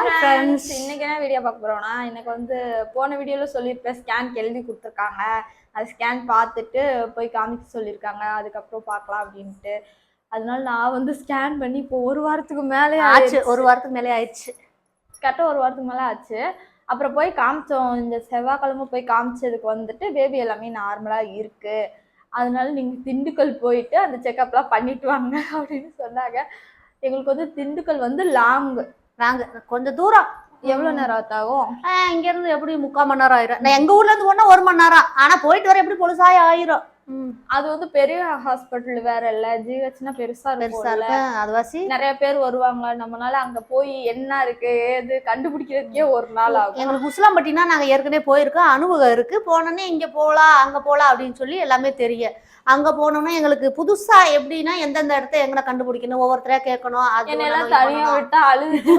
Friends இன்னைக்கு என்ன video பார்க்க போறோம்னா எனக்கு வந்து போன வீடியோல சொல்லியிருப்பேன் ஸ்கேன் எழுதி கொடுத்துருக்காங்க. அது ஸ்கேன் பார்த்துட்டு போய் காமிக்க சொல்லியிருக்காங்க. அதுக்கப்புறம் பார்க்கலாம் அப்படின்ட்டு. அதனால நான் வந்து ஸ்கேன் பண்ணி இப்போ ஒரு வாரத்துக்கு மேலே ஆச்சு. ஒரு வாரத்துக்கு மேலே ஆயிடுச்சு. கரெக்டாக ஒரு வாரத்துக்கு மேலே ஆச்சு. அப்புறம் போய் காமிச்சோம். இந்த செவ்வாய்க்கிழமை போய் காமிச்சதுக்கு வந்துட்டு பேபி எல்லாமே நார்மலாக இருக்கு. அதனால நீங்கள் திண்டுக்கல் போயிட்டு அந்த செக்கப்லாம் பண்ணிட்டு வாங்க அப்படின்னு சொன்னாங்க. எங்களுக்கு வந்து திண்டுக்கல் வந்து லாங் நாங்க கொஞ்சம் தூரம். எவ்வளோ நேரம் ஆகும் ஆஹ் இங்க இருந்து எப்படி முக்கால் மணி நேரம் ஆயிரும்? நான் எங்க ஊர்ல இருந்து ஒண்ணா ஒரு மணி நேரம். ஆனா போயிட்டு வர எப்படி பொழுசாய ஆயிரும்? அது வந்து பெரிய ஹாஸ்பிட்டல் வேற இல்ல. ஜிஹெச்னா பெருசா இருக்கும்ல இருக்கு அதுவாசி? நிறைய பேர் வருவாங்க நம்மளால அங்க போய் என்ன இருக்கு? ஏது? கண்டுபிடிக்கிறதுக்கே ஒரு நாள் ஆகும். எங்களுக்கு உசிலம்பட்டினா நாங்க ஏற்கனவே போயிருக்கோம். அனுபவம் இருக்கு. போனோன்னே இங்க போலாம் அங்க போலாம் அப்படின்னு சொல்லி எல்லாமே தெரியும். அங்க போனோம்னா எங்களுக்கு புதுசா எப்படின்னா எந்தெந்த இடத்த எங்கன கண்டுபிடிக்கணும்? ஒவ்வொருத்தரையா கேட்கணும். அது தனியா விட்டா அழுது.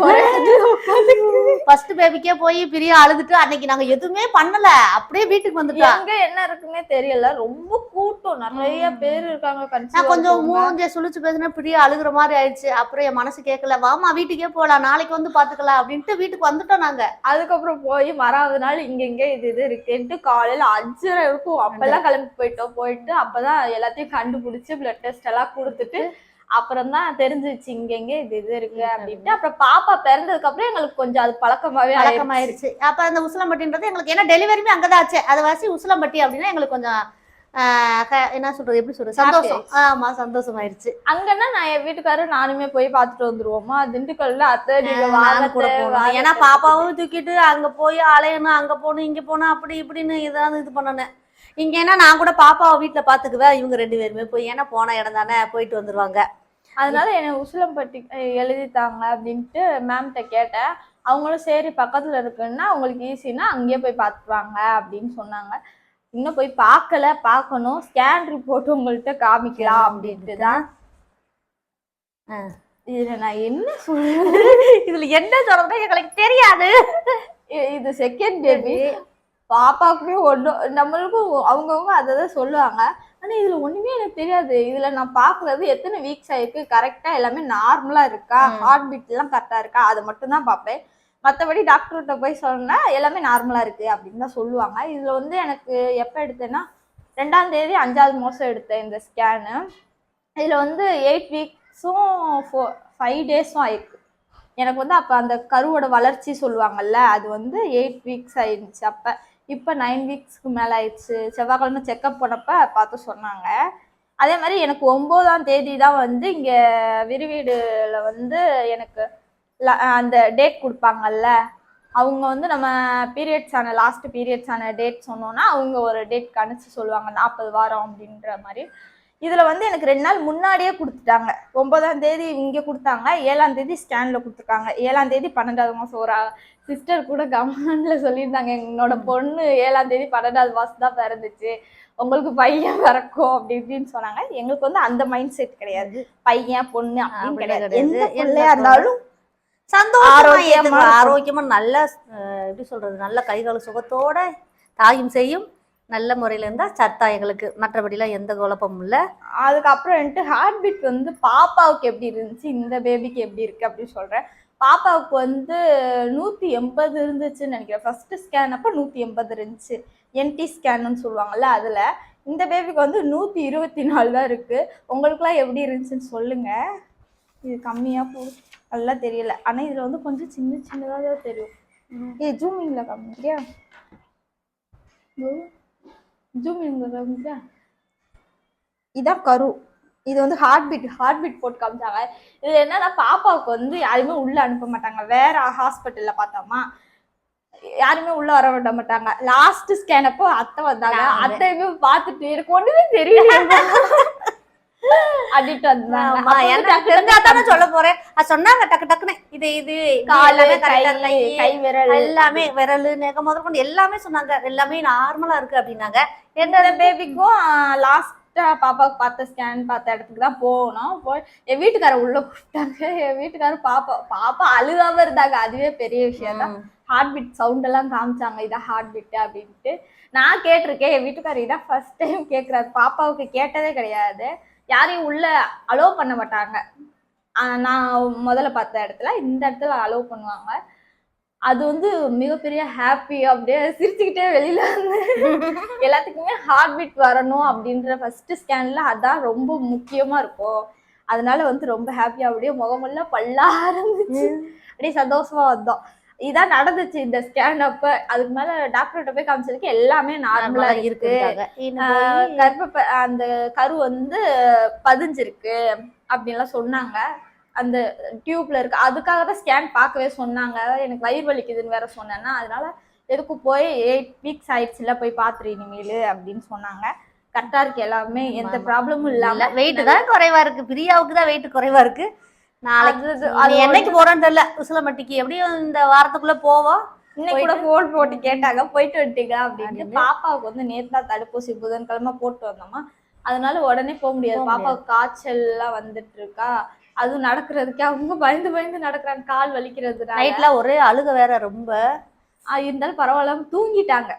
ஃபர்ஸ்ட் பேபிக்கே போய் பிரியா அழுதுட்டு அன்னைக்கு நாங்க எதுவுமே பண்ணல. அப்படியே வீட்டுக்கு வந்துட்டோம். எங்க என்ன இருக்குன்னே தெரியல. ரொம்ப கூட்டம். நிறைய பேர் இருக்காங்க நான் கொஞ்சம். மூஞ்ச சுழிச்சு பேசினா பிரியா அழுகுற மாதிரி ஆயிடுச்சு. அப்புறம் என் மனசு கேட்கல. வாமா வீட்டுக்கே போலாம். நாளைக்கு வந்து பாத்துக்கலாம் அப்படின்ட்டு வீட்டுக்கு வந்துட்டோம் நாங்க. அதுக்கப்புறம் போய் மறாவது நாள் இங்க இங்க இது இது இருக்குன்ட்டு காலையில அஞ்சரை இருக்கும். அப்பெல்லாம் கிளம்பி போயிட்டோம். போயிட்டு அப்பதான் எல்லாத்தையும் கண்டுபிடிச்சு பிளட் டெஸ்ட் எல்லாம் கொடுத்துட்டு அப்புறம் தான் தெரிஞ்சிச்சு இங்க இங்க இது இது இருக்கு அப்படின்ட்டு. அப்புறம் பாப்பா பிறந்ததுக்கு அப்புறம் எங்களுக்கு கொஞ்சம் அது பழக்கமாவே ஆயிடுச்சு. பழக்கமாயிருச்சு. அப்ப அந்த உசிலம்பட்டின்றது எங்களுக்கு ஏன்னா டெலிவரியுமே அங்கதான் ஆச்சு. அது வாசி உசிலம்பட்டி அப்படின்னா எங்களுக்கு கொஞ்சம் என்ன சொல்றது எப்படி சொல்றது? சந்தோஷம். ஆமா சந்தோஷம் ஆயிருச்சு அங்கன்னா நான் என் வீட்டுக்காரர் நானுமே போய் பார்த்துட்டு வந்துருவோமா? திண்டுக்கல்ல அத்தை கூட வாங்க. ஏன்னா பாப்பாவும் தூக்கிட்டு அங்க போய் அலையணும் அங்க போகணும் இங்க போகணும் அப்படி இப்படின்னு இதாவது இது பண்ணணும். இங்க ஏன்னா நான் கூட பாப்பாவை வீட்டுல பாத்துக்குவேன் இவங்க ரெண்டு பேருமே போய் ஏன்னா போன இடம் தானே போயிட்டு வந்துருவாங்க. அதனால என்னை உசிலம்பட்டி எழுதித்தாங்க அப்படின்ட்டு மேம்கிட்ட கேட்டேன். அவங்களும் சரி பக்கத்துல இருக்குன்னா உங்களுக்கு ஈஸின்னா அங்கேயே போய் பார்த்துவாங்க அப்படின்னு சொன்னாங்க. இன்னும் போய் பார்க்கல பார்க்கணும். ஸ்கேன் ரிப்போர்ட் உங்கள்கிட்ட காமிக்கலாம் அப்படின்ட்டு தான். இதுல நான் என்ன சொல்றது இதுல என்ன சொல்றதுன்னு எங்களுக்கு தெரியாது. இது செகண்ட் பேபி பாப்பாக்குமே ஒன்றும் நம்மளுக்கும் அவங்கவுங்க அதை தான் சொல்லுவாங்க. ஆனா இதுல ஒண்ணுமே எனக்கு தெரியாது. இதுல நான் பாக்குறது எத்தனை வீக்ஸ் ஆயிருக்கு கரெக்டா எல்லாமே நார்மலா இருக்கா. ஹார்ட் பீட் எல்லாம் கரெக்டா இருக்கா? அதை மட்டும் தான் பார்ப்பேன். மற்றபடி டாக்டர்கிட்ட போய் சொன்னால் எல்லாமே நார்மலாக இருக்குது அப்படின்னு தான் சொல்லுவாங்க. இதில் வந்து எனக்கு எப்போ எடுத்தேன்னா ரெண்டாம் தேதி அஞ்சாவது மாதம் எடுத்தேன் இந்த ஸ்கேனு இதில் வந்து எயிட் வீக்ஸும் ஃபோ ஃபைவ் டேஸும் ஆயிருக்கு. எனக்கு வந்து அப்போ அந்த கருவோட வளர்ச்சி சொல்லுவாங்கல்ல அது வந்து எயிட் வீக்ஸ் ஆயிடுச்சு அப்போ இப்போ நைன் வீக்ஸ்க்கு மேலே ஆயிடுச்சு. செவ்வாய்க்கிழமை செக்கப் போனப்போ பார்த்து சொன்னாங்க. அதே மாதிரி எனக்கு ஒம்போதாம் தேதி தான் வந்து இங்கே விரிவீடில் வந்து எனக்கு அந்த டேட் கொடுப்பாங்கல்ல அவங்க வந்து நம்ம பீரியட்ஸ் ஆன லாஸ்ட் பீரியட்ஸ் ஆன டேட் சொன்னோன்னா அவங்க ஒரு டேட் கணிச்சு சொல்லுவாங்க நாற்பது வாரம் அப்படின்ற மாதிரி. இதில் வந்து எனக்கு ரெண்டு நாள் முன்னாடியே கொடுத்துட்டாங்க. ஒன்பதாம் தேதி இங்கே கொடுத்தாங்க ஏழாம் தேதி ஸ்கேனில் கொடுத்துருக்காங்க. ஏழாம் தேதி பன்னெண்டாவது மாதம் ஒரு சிஸ்டர் கூட கமெண்ட்ல சொல்லியிருந்தாங்க என்னோட பொண்ணு ஏழாம் தேதி பன்னெண்டாவது மாதம் தான் பிறந்துச்சு. உங்களுக்கு பையன் பிறக்கும் அப்படி இப்படின்னு சொன்னாங்க. எங்களுக்கு வந்து அந்த மைண்ட் செட் கிடையாது பையன் பொண்ணு அப்படின்னு அப்படி கிடையாது. எந்த பிள்ளையா இருந்தாலும் சந்தோஷமா ஆரோக்கியமா நல்ல எப்படி சொல்றது நல்ல கைகால் சுகத்தோட தாயும் செய்யும். நல்ல முறையில இருந்தா சத்தா எங்களுக்கு மற்றபடிலாம் எந்த குழப்பமும் இல்ல. அதுக்கப்புறம் வந்துட்டு ஹார்ட் பீட் வந்து பாப்பாவுக்கு எப்படி இருந்துச்சு இந்த பேபிக்கு எப்படி இருக்கு அப்படின்னு சொல்றேன். பாப்பாவுக்கு வந்து நூத்தி எண்பது இருந்துச்சுன்னு நினைக்கிறேன். ஃபர்ஸ்ட் ஸ்கேன் அப்போ நூத்தி எண்பது இருந்துச்சு. என்டி ஸ்கேன்னு சொல்லுவாங்கல்ல அதுல. இந்த பேபிக்கு வந்து நூத்தி இருபத்தி நாலு தான் இருக்கு. உங்களுக்குலாம் எப்படி இருந்துச்சுன்னு சொல்லுங்க. இது கம்மியா போகுது. நல்லா தெரியல. ஆனா இதுல வந்து கொஞ்சம் சின்ன சின்னதாக தான் தெரியும். ஏ ஜூமிங்ல காமிக்கிறியா? ஜூமிங்ல காமிக்கிறியா? இதான் கரு. இது வந்து ஹார்ட் பீட் ஹார்ட் பீட் போட்டு காமிச்சாங்க. இது என்னன்னா பாப்பாவுக்கு வந்து யாருமே உள்ள அனுப்ப மாட்டாங்க. வேற ஹாஸ்பிட்டல்ல பார்த்தோமா? யாருமே உள்ள வர விட மாட்டாங்க. லாஸ்ட் ஸ்கேன் அப்போ அத்தை வந்தாங்க. அத்தையுமே பார்த்துட்டு எனக்கு ஒண்ணுமே தெரியல அப்படின்ட்டு வந்தாங்க சொல்ல போறேன். சொன்னாங்க டக்கு டக்குன்னு. இது இது கை விரல். எல்லாமே விரல் நெகம் முதல் கொண்டு எல்லாமே சொன்னாங்க. எல்லாமே நார்மலா இருக்கு அப்படின்னாங்க. என்னோட பேபிக்கும் லாஸ்டா பாப்பாவுக்கு பார்த்த ஸ்கேன் பார்த்த இடத்துக்கு தான் போனோம். போய் என் வீட்டுக்காரர் உள்ள கூப்பிட்டாங்க. என் வீட்டுக்காரர் பாப்பா பாப்பா அழுகாம இருந்தாங்க. அதுவே பெரிய விஷயம் தான். ஹார்ட் பீட் சவுண்ட் எல்லாம் காமிச்சாங்க. இதான் ஹார்ட் பீட் அப்படின்ட்டு. நான் கேட்டிருக்கேன். என் வீட்டுக்காரர் இதான் ஃபர்ஸ்ட் டைம் கேட்குறாரு பாப்பாவுக்கு கேட்டதே கிடையாது. யாரையும் உள்ள அலோவ் பண்ண மாட்டாங்க. நான் முதல்ல பார்த்த இடத்துல இந்த இடத்துல அலோவ் பண்ணுவாங்க. அது வந்து மிகப்பெரிய ஹாப்பி அப்படியே சிரிச்சுக்கிட்டே வெளியில வந்து எல்லாத்துக்குமே ஹார்ட் பீட் வரணும் அப்படின்ற ஃபர்ஸ்ட் ஸ்கேன்ல அதான் ரொம்ப முக்கியமா இருக்கும். அதனால வந்து ரொம்ப ஹாப்பியா அப்படியே முகமெல்லாம் பல்லா ஆரம்பிச்சு அப்படியே சந்தோஷமா வந்தோம். இதான் நடந்துச்சு இந்த ஸ்கேன் அப்ப. அதுக்கு மேல டாக்டர்கிட்ட போய் காமிச்சதுக்கு எல்லாமே நார்மலா இருக்கு. கர்ப்ப அந்த கரு வந்து பதிஞ்சிருக்கு அப்படின்லாம் சொன்னாங்க. அந்த டியூப்ல இருக்கு அதுக்காக தான் ஸ்கேன் பார்க்கவே சொன்னாங்க. எனக்கு வயிறு வலிக்குதுன்னு வேற சொன்னேன்னா அதனால எதுக்கு போய் எயிட் வீக்ஸ் ஆயிடுச்சுல போய் பாத்துரு இனிமேல் அப்படின்னு சொன்னாங்க. கரெக்டா இருக்கு எல்லாமே. எந்த. ப்ராப்ளமும் இல்லாம வெயிட் தான் குறைவா இருக்கு. பிரியாவுக்கு தான் வெயிட் குறைவா இருக்கு. நாளைக்கு அது- என்னைக்கு போறேன்னு தெரியல. உசிலம்பட்டிக்கு எப்படியும் இந்த வாரத்துக்குள்ள போவோம் இன்னைக்கு கூட போன் போட்டு கேட்டாங்க. போயிட்டு வந்துட்டீங்க அப்படின்னு. பாப்பாவுக்கு வந்து தான் தடுப்பூசி புதன்கிழமை போட்டு வந்தோமா. அதனால உடனே போக முடியாது. பாப்பாவுக்கு காய்ச்சல் எல்லாம் வந்துட்டு இருக்கா. அதுவும் நடக்கிறதுக்கு அவங்க பயந்து பயந்து நடக்கிறாங்க. கால் வலிக்கிறதுனால. நைட்ல ஒரே அழுக வேற ரொம்ப. இருந்தாலும் பரவாயில்ல தூங்கிட்டாங்க.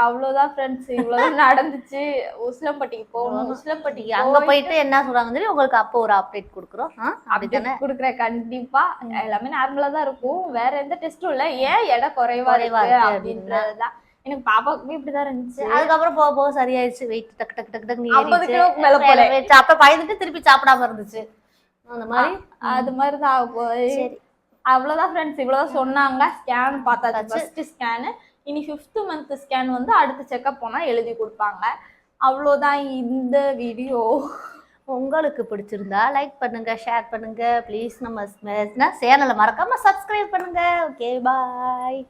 அவ்வளவுதான் ஃப்ரெண்ட்ஸ் இவ்வளவுதான் நடந்துச்சு. உசிலம்பட்டிக்கு போகணும் உசிலம்பட்டிக்கு அங்க போயிட்டு என்ன சொல்றாங்க சொல்லி உங்களுக்கு அப்போ ஒரு அப்டேட் கொடுக்குறோம்? அப்படித்தானே குடுக்குறேன் கண்டிப்பா. எல்லாமே நார்மலா தான் இருக்கும். வேற எந்த டெஸ்டும் இல்ல. ஏன் எடை குறைவா இருக்கு அப்படின்றதுதான். எனக்கு பாப்பாவுக்குமே இப்படிதான் இருந்துச்சு. அதுக்கப்புறம் போக போக சரியாயிருச்சு வெயிட் டக்கு டக்கு டக்கு டக்கு ஐம்பது. கிலோக்கு மேல போல. அப்ப பயந்துட்டு திருப்பி சாப்பிடாம இருந்துச்சு. அந்த மாதிரி? அது மாதிரிதான் சரி. அவ்வளவுதான் ஃப்ரெண்ட்ஸ் இவ்வளவுதான் சொன்னாங்க. ஸ்கேன் பார்த்தாச்சு. ஃபர்ஸ்ட் ஸ்கேனு இனி ஃபிஃப்த் மந்த் ஸ்கேன் வந்து அடுத்த செக்அப் போனா எழுதி கொடுப்பாங்க. அவ்வளவுதான் இந்த வீடியோ உங்களுக்கு பிடிச்சிருந்தா லைக் பண்ணுங்க ஷேர் பண்ணுங்க. ப்ளீஸ் நம்ம சேனலை மறக்காம சப்ஸ்கிரைப் பண்ணுங்க. Okay bye